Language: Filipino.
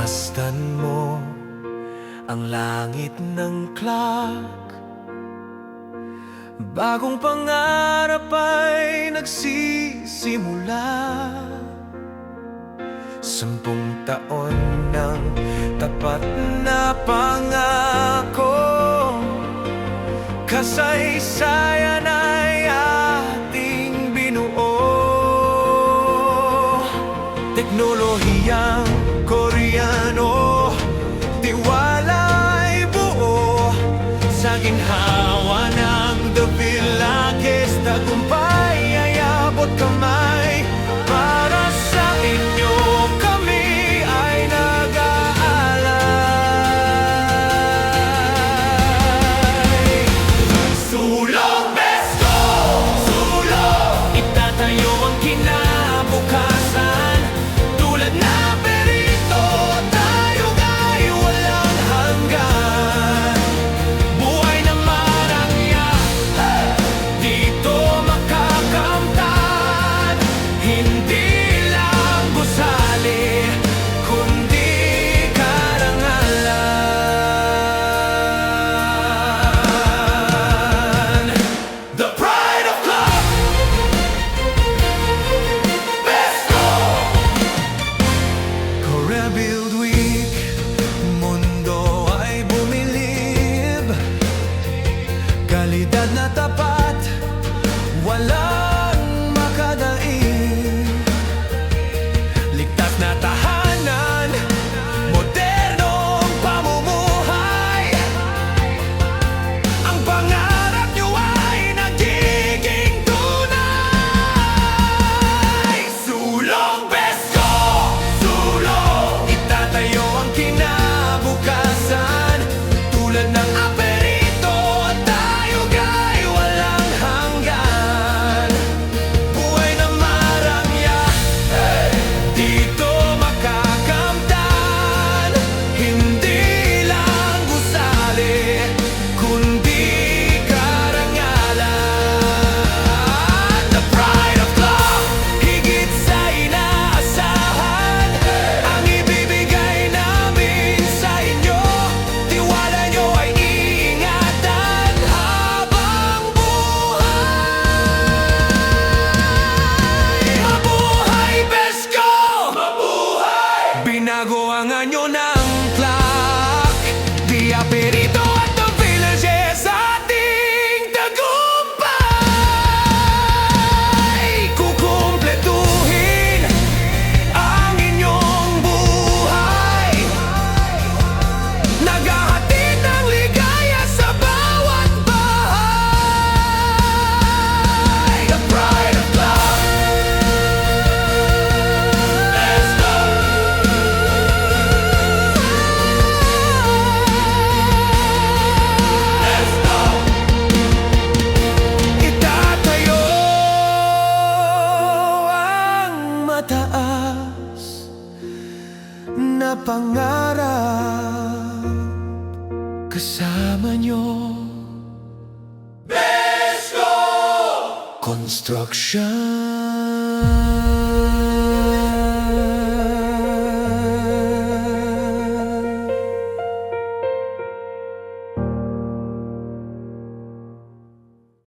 Masdan mo ang langit ng clock. Bagong pangarap ay nagsisimula. Sampung taon ng tapat na pangako. Kasaysayan na nunca. na pangarap Kasama nyo. Besko Construction.